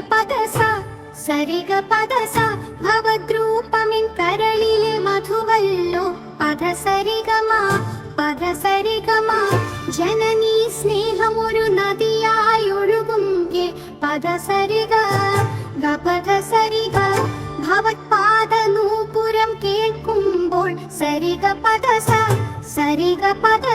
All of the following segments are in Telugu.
ಪದಸ ಸರಿಗ ಪದಸ ಭವದ್ರೂಪಮಿನ್ ಕರಳಿಲೆ ಮಧುವಲ್ಲೋ ಪದ ಸರಿಗಮ పద సరిగమ జననీ స్నేహమురు నదియాయొడుగుంగే పద సరిగ గపద సరిగ భవత్పాద నూపురం కేట్కుంబోల్ సరిగ పద సరిగ పద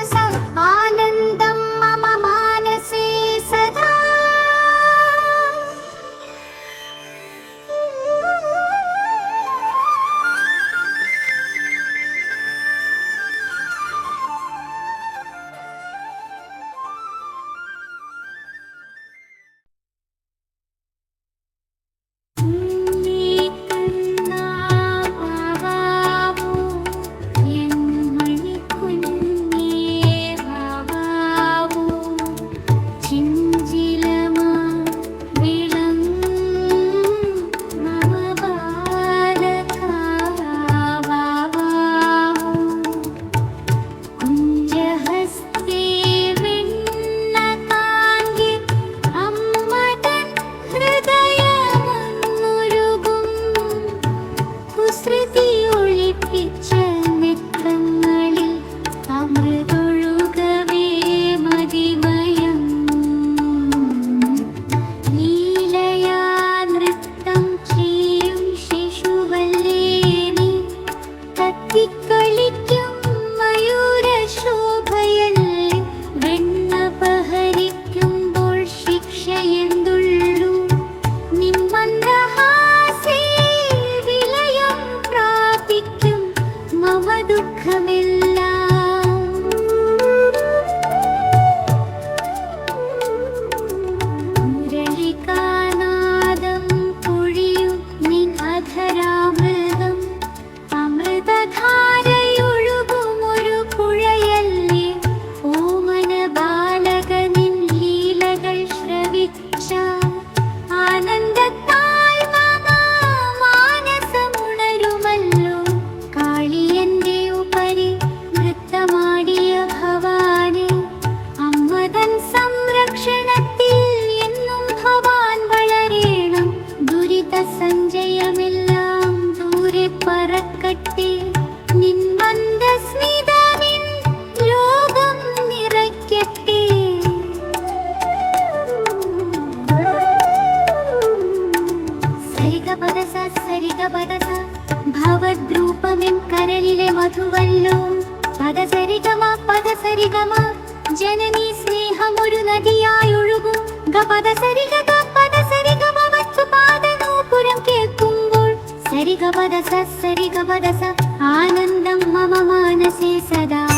പറക്കട്ടെ നിൻ മന്ദസ്മിതാവിൻ രോഗം നിറയ്ക്കട്ടെ. സരിഗപദസ സരിഗപദസ ഭവദ്രൂപമെൻ കരളിലെ മധുവല്ലോ. പദസരിഗമ പദസരിഗമ ജനനീ സ്നേഹമൊരു നദിയായൊഴുകും. ഗപദസരിഗ सरिगवदस सरिगवदस आनन्दं मम मानसे सदा